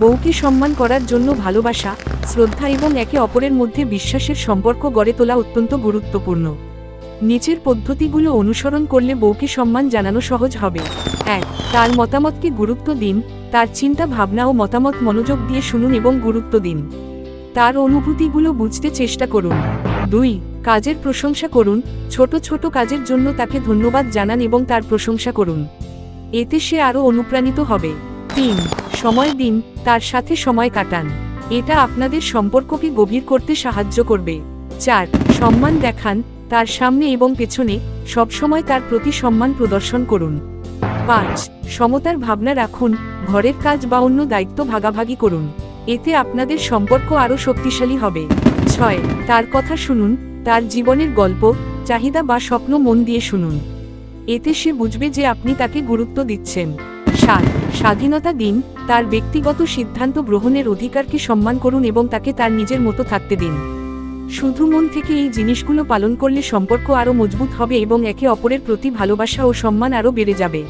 বউকে সম্মান করার জন্য ভালোবাসা, শ্রদ্ধা এবং একে অপরের মধ্যে বিশ্বাসের সম্পর্ক গড়ে তোলা অত্যন্ত গুরুত্বপূর্ণ। নিচের পদ্ধতিগুলো অনুসরণ করলে বউকে সম্মান জানানো সহজ হবে। এক, তার মতামতকে গুরুত্ব দিন, তার চিন্তা ভাবনা ও মতামত মনোযোগ দিয়ে শুনুন এবং গুরুত্ব দিন। তার অনুভূতিগুলো বুঝতে চেষ্টা করুন। দুই, কাজের প্রশংসা করুন, ছোট ছোট কাজের জন্য তাকে ধন্যবাদ জানান এবং তার প্রশংসা করুন। এতে সে আরও অনুপ্রাণিত হবে। তিন সময় দিন, তার সাথে সময় কাটান। এটা আপনাদের সম্পর্ককে গভীর করতে সাহায্য করবে। চার, সম্মান দেখান, তার সামনে এবং পেছনে, সবসময় তার প্রতি সম্মান প্রদর্শন করুন। পাঁচ, সমতার ভাবনা রাখুন, ঘরের কাজ বা অন্য দায়িত্ব ভাগাভাগি করুন। এতে আপনাদের সম্পর্ক আরও শক্তিশালী হবে। ছয়, তার কথা শুনুন, তার জীবনের গল্প, চাহিদা বা স্বপ্ন মন দিয়ে শুনুন। এতে সে বুঝবে যে আপনি তাকে গুরুত্ব দিচ্ছেন। সাত। স্বাধীনতা দিন, তার ব্যক্তিগত সিদ্ধান্ত গ্রহণের অধিকারকে সম্মান করুন এবং তাকে তার নিজের মতো থাকতে দিন। শুধু মন থেকে এই জিনিসগুলো পালন করলে সম্পর্ক আরও মজবুত হবে এবং একে অপরের প্রতি ভালোবাসা ও সম্মান আরও বেড়ে যাবে।